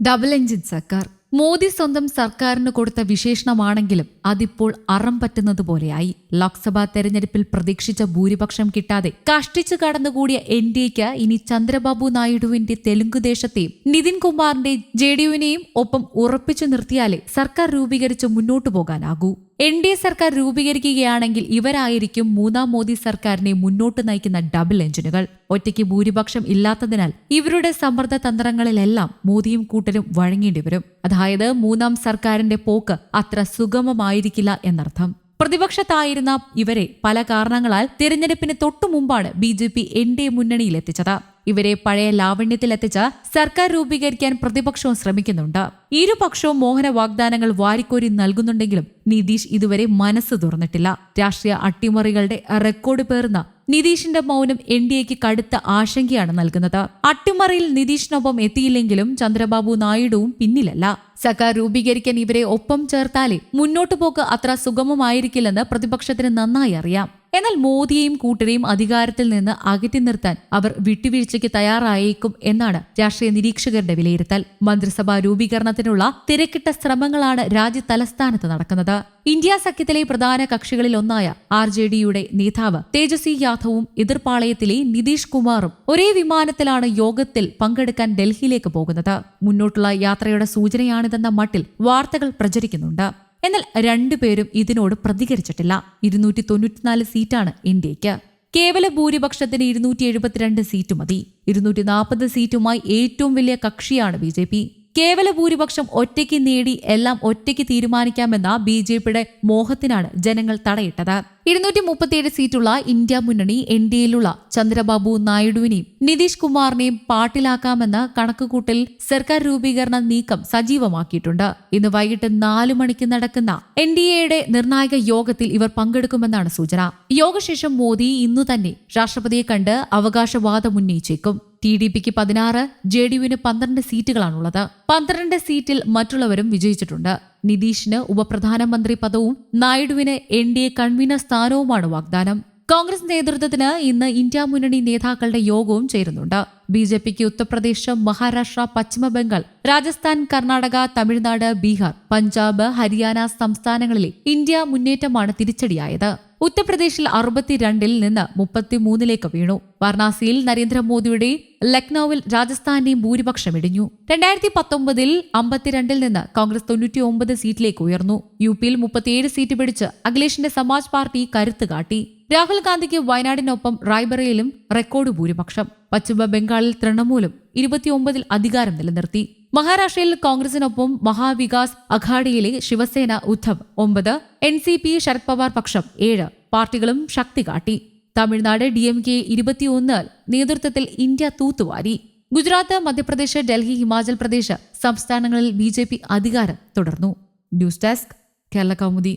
Double engine സർക്കാർ. മോദി സ്വന്തം സർക്കാരിന് കൊടുത്ത വിശേഷണമാണെങ്കിലും അതിപ്പോൾ അറം പറ്റുന്നത് പോലെയായി. ലോക്സഭാ തെരഞ്ഞെടുപ്പിൽ പ്രതീക്ഷിച്ച ഭൂരിപക്ഷം കിട്ടാതെ കഷ്ടിച്ചു കടന്നുകൂടിയ എൻ ഡിക്ക് ഇനി ചന്ദ്രബാബു നായിഡുവിന്റെ തെലുങ്കുദേശത്തെയും നിതിൻ കുമാറിന്റെ ജെ ഡി യുവിനെയും ഒപ്പം ഉറപ്പിച്ചു നിർത്തിയാലേ സർക്കാർ രൂപീകരിച്ച് മുന്നോട്ടു പോകാനാകൂ. എൻ ഡി എ സർക്കാർ രൂപീകരിക്കുകയാണെങ്കിൽ ഇവരായിരിക്കും മൂന്നാം മോദി സർക്കാരിനെ മുന്നോട്ട് നയിക്കുന്ന ഡബിൾ എഞ്ചിനുകൾ. ഒറ്റയ്ക്ക് ഭൂരിപക്ഷം ഇല്ലാത്തതിനാൽ ഇവരുടെ സമ്മർദ്ദ തന്ത്രങ്ങളിലെല്ലാം മോദിയും കൂട്ടരും വഴങ്ങേണ്ടി വരും. അതായത് മൂന്നാം സർക്കാരിന്റെ പോക്ക് അത്ര സുഗമമായിരിക്കില്ല എന്നർത്ഥം. പ്രതിപക്ഷത്തായിരുന്ന ഇവരെ പല കാരണങ്ങളാൽ തിരഞ്ഞെടുപ്പിന് തൊട്ടു മുമ്പാണ് B J P N D A മുന്നണിയിലെത്തിച്ചത്. ഇവരെ പഴയ ലാവണ്യത്തിലെത്തിച്ച് സർക്കാർ രൂപീകരിക്കാൻ പ്രതിപക്ഷവും ശ്രമിക്കുന്നുണ്ട്. ഇരുപക്ഷവും മോഹന വാഗ്ദാനങ്ങൾ വാരിക്കോരി നൽകുന്നുണ്ടെങ്കിലും നിതീഷ് ഇതുവരെ മനസ്സ് തുറന്നിട്ടില്ല. രാഷ്ട്രീയ അട്ടിമറികളുടെ റെക്കോർഡ് പേർന്ന നിതീഷിന്റെ മൗനം എൻ ഡി എക്ക് കടുത്ത ആശങ്കയാണ് നൽകുന്നത്. അട്ടിമറിയിൽ നിതീഷിനൊപ്പം എത്തിയില്ലെങ്കിലും ചന്ദ്രബാബു നായിഡുവും പിന്നിലല്ല. സർക്കാർ രൂപീകരിക്കാൻ ഇവരെ ഒപ്പം ചേർത്താലേ മുന്നോട്ടു പോക്ക് അത്ര സുഗമമായിരിക്കില്ലെന്ന് പ്രതിപക്ഷത്തിന് നന്നായി അറിയാം. എന്നാൽ മോദിയെയും കൂട്ടരെയും അധികാരത്തിൽ നിന്ന് അകറ്റി നിർത്താൻ അവർ വിട്ടുവീഴ്ചയ്ക്ക് തയ്യാറായേക്കും എന്നാണ് രാഷ്ട്രീയ നിരീക്ഷകരുടെ വിലയിരുത്തൽ. മന്ത്രിസഭാ രൂപീകരണത്തിനുള്ള തിരക്കിട്ട ശ്രമങ്ങളാണ് രാജ്യ തലസ്ഥാനത്ത് നടക്കുന്നത്. ഇന്ത്യ സഖ്യത്തിലെ പ്രധാന കക്ഷികളിൽ ഒന്നായ ആർ ജെ ഡിയുടെ നേതാവ് തേജസ്വി യാദവും എതിർപ്പാളയത്തിലെ നിതീഷ് കുമാറും ഒരേ വിമാനത്തിലാണ് യോഗത്തിൽ പങ്കെടുക്കാൻ ഡൽഹിയിലേക്ക് പോകുന്നത്. മുന്നോട്ടുള്ള യാത്രയുടെ സൂചനയാണിതെന്ന മട്ടിൽ വാർത്തകൾ പ്രചരിക്കുന്നുണ്ട്. എന്നാൽ രണ്ടുപേരും ഇതിനോട് പ്രതികരിച്ചിട്ടില്ല. ഇരുന്നൂറ്റി തൊണ്ണൂറ്റിനാല് സീറ്റാണ് ഇന്ത്യയ്ക്ക് കേവല ഭൂരിപക്ഷത്തിന് ഇരുന്നൂറ്റി എഴുപത്തിരണ്ട് സീറ്റ് മതി. ഇരുന്നൂറ്റി നാൽപ്പത് സീറ്റുമായി ഏറ്റവും വലിയ കക്ഷിയാണ് ബി ജെ പി. കേവല ഭൂരിപക്ഷം ഒറ്റയ്ക്ക് നേടി എല്ലാം ഒറ്റയ്ക്ക് തീരുമാനിക്കാമെന്ന ബി ജെ പിയുടെ മോഹത്തിനാണ് ജനങ്ങൾ തടയിട്ടത്. ഇരുന്നൂറ്റി മുപ്പത്തിയേഴ് സീറ്റുള്ള ഇന്ത്യ മുന്നണി എൻ ഡി എയിലുള്ള ചന്ദ്രബാബു നായിഡുവിനെയും നിതീഷ് കുമാറിനെയും പാട്ടിലാക്കാമെന്ന കണക്കുകൂട്ടൽ സർക്കാർ രൂപീകരണ നീക്കം സജീവമാക്കിയിട്ടുണ്ട്. ഇന്ന് വൈകിട്ട് നാലു മണിക്ക് നടക്കുന്ന എൻ ഡി എയുടെ നിർണായക യോഗത്തിൽ ഇവർ പങ്കെടുക്കുമെന്നാണ് സൂചന. യോഗശേഷം മോദി ഇന്നു തന്നെ രാഷ്ട്രപതിയെ കണ്ട് അവകാശവാദം ഉന്നയിച്ചേക്കും. ടി ഡി പിക്ക് പതിനാറ് ജെ ഡി യുവിന് പന്ത്രണ്ട് സീറ്റുകളാണുള്ളത്. പന്ത്രണ്ട് സീറ്റിൽ മറ്റുള്ളവരും വിജയിച്ചിട്ടുണ്ട്. നിതീഷിന് ഉപപ്രധാനമന്ത്രി പദവും നായിഡുവിന് എൻ ഡി എ കൺവീനർ സ്ഥാനവുമാണ് വാഗ്ദാനം. കോൺഗ്രസ് നേതൃത്വത്തിന് ഇന്ന് ഇന്ത്യ മുന്നണി നേതാക്കളുടെ യോഗവും ചേരുന്നുണ്ട്. ബി ജെ പിക്ക് ഉത്തർപ്രദേശ് മഹാരാഷ്ട്ര പശ്ചിമബംഗാൾ രാജസ്ഥാൻ കർണാടക തമിഴ്നാട് ബീഹാർ പഞ്ചാബ് ഹരിയാന സംസ്ഥാനങ്ങളിലെ ഇന്ത്യ മുന്നേറ്റമാണ് തിരിച്ചടിയായത്. ഉത്തർപ്രദേശിൽ അറുപത്തിരണ്ടിൽ നിന്ന് മുപ്പത്തിമൂന്നിലേക്ക് വീണു. വാരണാസിയിൽ നരേന്ദ്രമോദിയുടെ ലക്നൌവിൽ രാജസ്ഥാന്റെയും ഭൂരിപക്ഷം ഇടിഞ്ഞു. രണ്ടായിരത്തി പത്തൊമ്പതിൽ അമ്പത്തിരണ്ടിൽ നിന്ന് കോൺഗ്രസ് തൊണ്ണൂറ്റി ഒമ്പത് സീറ്റിലേക്ക് ഉയർന്നു. യു പിയിൽ മുപ്പത്തിയേഴ് സീറ്റ് പിടിച്ച് അഖിലേഷിന്റെ സമാജ് പാർട്ടി കരുത്ത് കാട്ടി. രാഹുൽ ഗാന്ധിക്ക് വയനാടിനൊപ്പം റായ്ബറയിലും റെക്കോർഡ് ഭൂരിപക്ഷം. പശ്ചിമ ബംഗാളിൽ തൃണമൂലും ഇരുപത്തിയൊമ്പതിൽ അധികാരം നിലനിർത്തി. മഹാരാഷ്ട്രയിൽ കോൺഗ്രസിനൊപ്പം മഹാവികാസ് അഘാഡിയിലെ ശിവസേന ഉദ്ധവ് ഒമ്പത് N C P Sharad Pawar പക്ഷം ഏഴ് പാർട്ടികളും ശക്തി കാട്ടി. തമിഴ്നാട് ഡി എം കെ ഇരുപത്തിയൊന്ന് നേതൃത്വത്തിൽ ഇന്ത്യ തൂത്തുവാരി. ഗുജറാത്ത് മധ്യപ്രദേശ് ഡൽഹി ഹിമാചൽ പ്രദേശ് സംസ്ഥാനങ്ങളിൽ ബി ജെ പി അധികാരം തുടർന്നു. News desk Kerala Kaumudi.